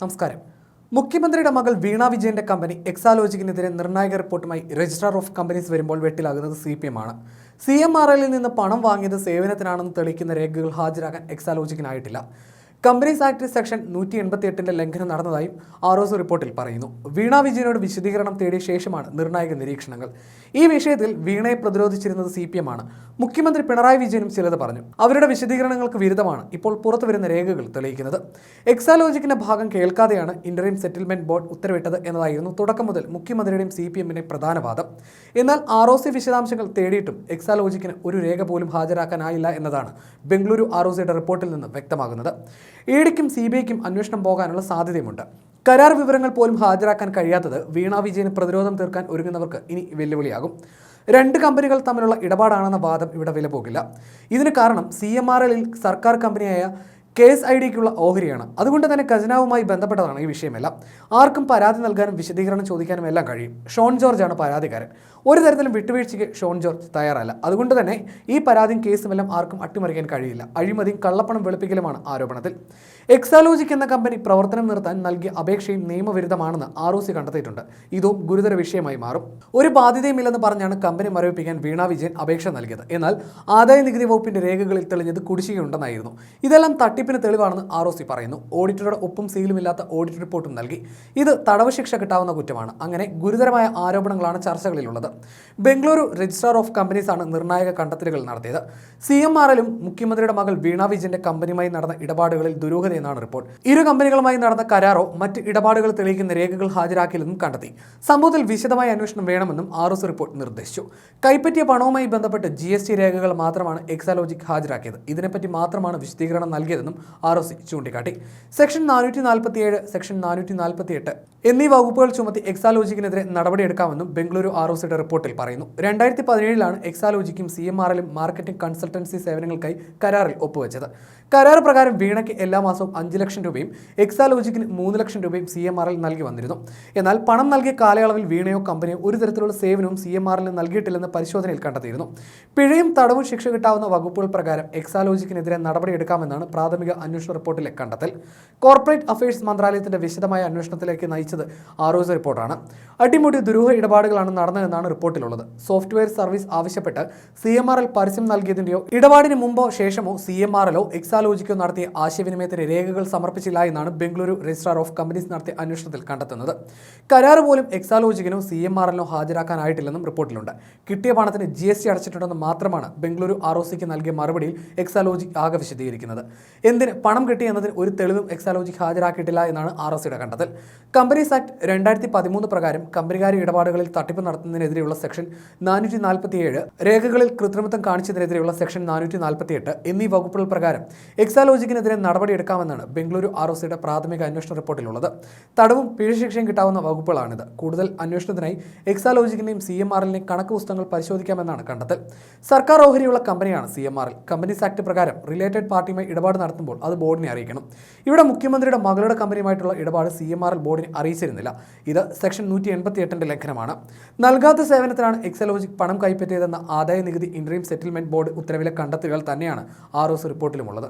നമസ്കാരം. മുഖ്യമന്ത്രിയുടെ മകൾ വീണ വിജയന്റെ കമ്പനി എക്സാലോജിക്കിനെതിരെ നിർണായക റിപ്പോർട്ടുമായി രജിസ്ട്രാർ ഓഫ് കമ്പനീസ് വരുമ്പോൾ വെട്ടിലാകുന്നത് സി പി എം ആണ്. സി എം ആർ എല്ലിൽ നിന്ന് പണം വാങ്ങിയത് സേവനത്തിനാണെന്ന് തെളിയിക്കുന്ന രേഖകൾ ഹാജരാക്കാൻ എക്സാലോജിക്കിനായിട്ടില്ല കമ്പനീസ് ആക്ട് സെക്ഷൻ നൂറ്റി എൺപത്തി എട്ടിന്റെ ലംഘനം നടന്നതായും ആർ ഒസ് റിപ്പോർട്ടിൽ പറയുന്നു. വീണ വിജയനോട് വിശദീകരണം തേടിയ ശേഷമാണ് നിർണായക നിരീക്ഷണങ്ങൾ. ഈ വിഷയത്തിൽ വീണയെ പ്രതിരോധിച്ചിരുന്നത് സി പി മുഖ്യമന്ത്രി പിണറായി വിജയനും ചിലത് പറഞ്ഞു. അവരുടെ വിശദീകരണങ്ങൾക്ക് വിരുദ്ധമാണ് ഇപ്പോൾ പുറത്തുവരുന്ന രേഖകൾ തെളിയിക്കുന്നത്. എക്സാലോജിക്കിന്റെ ഭാഗം കേൾക്കാതെയാണ് ഇന്റർം സെറ്റിൽമെന്റ് ബോർഡ് ഉത്തരവിട്ടത് എന്നതായിരുന്നു തുടക്കം മുതൽ മുഖ്യമന്ത്രിയുടെയും സി പി എമ്മിന്റെ പ്രധാന വാദം. എന്നാൽ ആർ ഒ സി വിശദാംശങ്ങൾ തേടിയിട്ടും എക്സാലോജിക്കിന് ഒരു രേഖ പോലും ഹാജരാക്കാനായില്ല എന്നതാണ് ബംഗളൂരു ആർ ഒ സിയുടെ റിപ്പോർട്ടിൽ നിന്ന് വ്യക്തമാകുന്നത്. ഇഡിക്കും സി ബി ഐക്കും അന്വേഷണം പോകാനുള്ള സാധ്യതയുമുണ്ട്. കരാർ വിവരങ്ങൾ പോലും ഹാജരാക്കാൻ കഴിയാത്തത് വീണ വിജയന് പ്രതിരോധം തീർക്കാൻ ഒരുങ്ങുന്നവർക്ക് ഇനി വെല്ലുവിളിയാകും. രണ്ട് കമ്പനികൾ തമ്മിലുള്ള ഇടപാടാണെന്ന വാദം ഇവിടെ വില പോകില്ല ഇതിന് കാരണം സി എം ആർ എല്ലിൽ സർക്കാർ കമ്പനിയായ കെ എസ് ഐ ഡിക്കുള്ള ഓഹരിയാണ്. അതുകൊണ്ട് തന്നെ ഖജനാവുമായി ബന്ധപ്പെട്ടതാണ് ഈ വിഷയമെല്ലാം. ആർക്കും പരാതി നൽകാനും വിശദീകരണം ചോദിക്കാനും എല്ലാം കഴിയും. ഷോൺ ജോർജ് ആണ് പരാതിക്കാരൻ. ഒരു തരത്തിലും വിട്ടുവീഴ്ചയ്ക്ക് ഷോൺ ജോർജ് തയ്യാറല്ല. അതുകൊണ്ട് തന്നെ ഈ പരാതിയും കേസും എല്ലാം ആർക്കും അട്ടിമറിക്കാൻ കഴിയില്ല. അഴിമതിയും കള്ളപ്പണം വെളുപ്പിക്കലുമാണ് ആരോപണത്തിൽ. എക്സാലോജിക് എന്ന കമ്പനി പ്രവർത്തനം നിർത്താൻ നൽകിയ അപേക്ഷയും നിയമവിരുദ്ധമാണെന്ന് ആർ ഒ സി കണ്ടെത്തിയിട്ടുണ്ട്. ഇതും ഗുരുതര വിഷയമായി മാറും. ഒരു ബാധ്യതയുമില്ലെന്ന് പറഞ്ഞാണ് കമ്പനി മരവിപ്പിക്കാൻ വീണ വിജയൻ അപേക്ഷ നൽകിയത്. എന്നാൽ ആദായ നികുതി വകുപ്പിന്റെ രേഖകളിൽ തെളിഞ്ഞത് കുടിശ്ശികയുണ്ടെന്നായിരുന്നു. ഇതെല്ലാം തട്ടിപ്പിന് തെളിവാണെന്ന് ആർ ഒ സി പറയുന്നു. ഓഡിറ്ററുടെ ഒപ്പും സീലും ഇല്ലാത്ത ഓഡിറ്റ് റിപ്പോർട്ടും നൽകി. ഇത് തടവ് ശിക്ഷ കിട്ടാവുന്ന കുറ്റമാണ്. അങ്ങനെ ഗുരുതരമായ ആരോപണങ്ങളാണ് ചർച്ചകളിലുള്ളത്. ബംഗളൂരു രജിസ്ട്രാർ ഓഫ് കമ്പനീസ് ആണ് നിർണായക കണ്ടെത്തലുകൾ നടത്തിയത്. സി എം ആർ എല്ലും മുഖ്യമന്ത്രിയുടെ മകൾ വീണ വിജയന്റെ കമ്പനിയുമായി നടന്ന ഇടപാടുകളിൽ ദുരൂഹതയെന്നാണ് റിപ്പോർട്ട്. ഇരു കമ്പനികളുമായി നടന്ന കരാറോ മറ്റ് ഇടപാടുകൾ തെളിയിക്കുന്ന രേഖകൾ ഹാജരാക്കില്ലെന്നും കണ്ടെത്തി. സംഭവത്തിൽ വിശദമായ അന്വേഷണം വേണമെന്നും ആർ റിപ്പോർട്ട് നിർദ്ദേശിച്ചു. കൈപ്പറ്റിയ പണവുമായി ബന്ധപ്പെട്ട് ജി രേഖകൾ മാത്രമാണ് എക്സാലോജിക് ഹാജരാക്കിയത്. ഇതിനെപ്പറ്റി മാത്രമാണ് വിശദീകരണം നൽകിയതെന്നും ആർ ഒ സി ചൂണ്ടിക്കാട്ടി. സെക്ഷൻ നാനൂറ്റി നാൽപ്പത്തിയേഴ് സെക്ഷൻ നാനൂറ്റി നാൽപ്പത്തി എട്ട് എന്നീ വകുപ്പുകൾ ചുമത്തി എക്സാലോജിക്കിനെതിരെ നടപടിയെടുക്കാമെന്നും ബംഗളൂരു ആർ ഒ സിയുടെ റിപ്പോർട്ടിൽ പറയുന്നു. രണ്ടായിരത്തി പതിനേഴിലാണ് എക്സാലോജിക്കും സി എം ആർ എല്ലും മാർക്കറ്റിംഗ് കൺസൾട്ടൻസി സേവനങ്ങൾക്കായി കരാറിൽ ഒപ്പുവെച്ചത്. കരാർ പ്രകാരം വീണയ്ക്ക് എല്ലാ മാസവും അഞ്ച് ലക്ഷം രൂപയും എക്സാലോജിക്കിന് മൂന്ന് ലക്ഷം രൂപയും സി എം ആർ എൽ നൽകി വന്നിരുന്നു. എന്നാൽ പണം നൽകിയ കാലയളവിൽ വീണയോ കമ്പനിയോ ഒരു തരത്തിലുള്ള സേവനവും സി എം ആർ എല്ലിന് നൽകിയിട്ടില്ലെന്ന് പരിശോധനയിൽ കണ്ടെത്തിയിരുന്നു. പിഴയും തടവും ശിക്ഷ കിട്ടാവുന്ന വകുപ്പുകൾ പ്രകാരം എക്സാലോജിക്കിനെതിരെ നടപടിയെടുക്കാമെന്നാണ് പ്രാഥമിക അന്വേഷണ റിപ്പോർട്ടിലെ കണ്ടെത്തൽ. കോർപ്പറേറ്റ് അഫയേഴ്സ് മന്ത്രാലയത്തിന്റെ വിശദമായ അന്വേഷണത്തിലേക്ക് നയിച്ചത് ആറോസ് റിപ്പോർട്ടാണ്. അടിമുടി ദുരൂഹ ഇടപാടുകളാണ് നടന്നതെന്നാണ് റിപ്പോർട്ടിലുള്ളത്. സോഫ്റ്റ്വെയർ സർവീസ് ആവശ്യപ്പെട്ട് സി എം ആർ എൽ പരസ്യം നൽകിയതിന്റെയോ ഇടപാടിന് മുമ്പോ ശേഷമോ സി എം ആർ എല്ലോ എക്സാലോജിക്കോ നടത്തിയ ആശയവിനിമയത്തിന് രേഖകൾ സമർപ്പിച്ചില്ല എന്നാണ് ബംഗളൂരു രജിസ്ട്രാർ ഓഫ് കമ്പനീസ് നടത്തിയ അന്വേഷണത്തിൽ കണ്ടെത്തുന്നത്. കരാർ പോലും എക്സാലോജിക്കിനോ സി എം ആർ എല്ലോ ഹാജരാക്കാനായിട്ടില്ലെന്നും റിപ്പോർട്ടിലുണ്ട്. കിട്ടിയ പണത്തിന് ജി എസ് ടി അടച്ചിട്ടുണ്ടെന്ന് മാത്രമാണ് ബംഗളൂരു ആർ ഒ സിക്ക് നൽകിയ മറുപടിയിൽ എക്സാലോജിക് ആകെ വിശദീകരിക്കുന്നത്. എന്തിന് പണം കിട്ടി എന്നതിന് ഒരു തെളിവും എക്സാലോജിക് ഹാജരാക്കിയിട്ടില്ല എന്നാണ് ആർ ഒ സിയുടെ കണ്ടെത്തൽ. കമ്പനീസ് ആക്ട് രണ്ടായിരത്തി പതിമൂന്ന് പ്രകാരം കമ്പനികാരി ഇടപാടുകളിൽ തട്ടിപ്പ് നടത്തുന്നതിനെതിരെയുള്ള സെക്ഷൻ നാനൂറ്റി നാൽപ്പത്തിയേഴ് രേഖകളിൽ കൃത്രിമത്വം കാണിച്ചതിനെതിരെയുള്ള സെക്ഷൻ നാനൂറ്റി നാൽപ്പത്തിയെട്ട് എന്നീ വകുപ്പുകൾ പ്രകാരം എക്സാലോജിക്കിനെതിരെ നടപടിയെടുക്കാമെന്നാണ് ബംഗളൂരു ആർ ഒ സിയുടെ പ്രാഥമിക അന്വേഷണ റിപ്പോർട്ടിലുള്ളത്. തടവും പിഴശിക്ഷയും കിട്ടാവുന്ന വകുപ്പുകളാണിത്. കൂടുതൽ അന്വേഷണത്തിനായി എക്സാലോജിക്കിനെയും സി എം ആറിനെയും കണക്ക് പുസ്തകങ്ങൾ പരിശോധിക്കാമെന്നാണ് കണ്ടെത്തൽ. സർക്കാർ ഓഹരിയുള്ള കമ്പനിയാണ് C M R companies act പ്രകാരം റിലേറ്റഡ് പാർട്ടിയുമായി ഇടപാട് നടത്തുമ്പോൾ അത് ബോർഡിനെ അറിയിക്കണം. ഇവിടെ മുഖ്യമന്ത്രിയുടെ മകളുടെ കമ്പനിയുമായിട്ടുള്ള ഇടപാട് സി എം ആർ ബോർഡിനെ അറിയിച്ചിരുന്നില്ല. ഇത് സെക്ഷൻ നൂറ്റി എൺപത്തി എട്ടിന്റെ ലംഘനമാണ് നൽകാത്ത സേവനത്തിനാണ് എക്സലോജിക് പണം കൈപ്പറ്റിയതെന്ന ആദായ നികുതി ഇൻട്രീം സെറ്റിൽമെന്റ് ബോർഡ് ഉത്തരവിലെ കണ്ടെത്തലുകൾ തന്നെയാണ് ആർ ഒ സി റിപ്പോർട്ടിലുമുള്ളത്.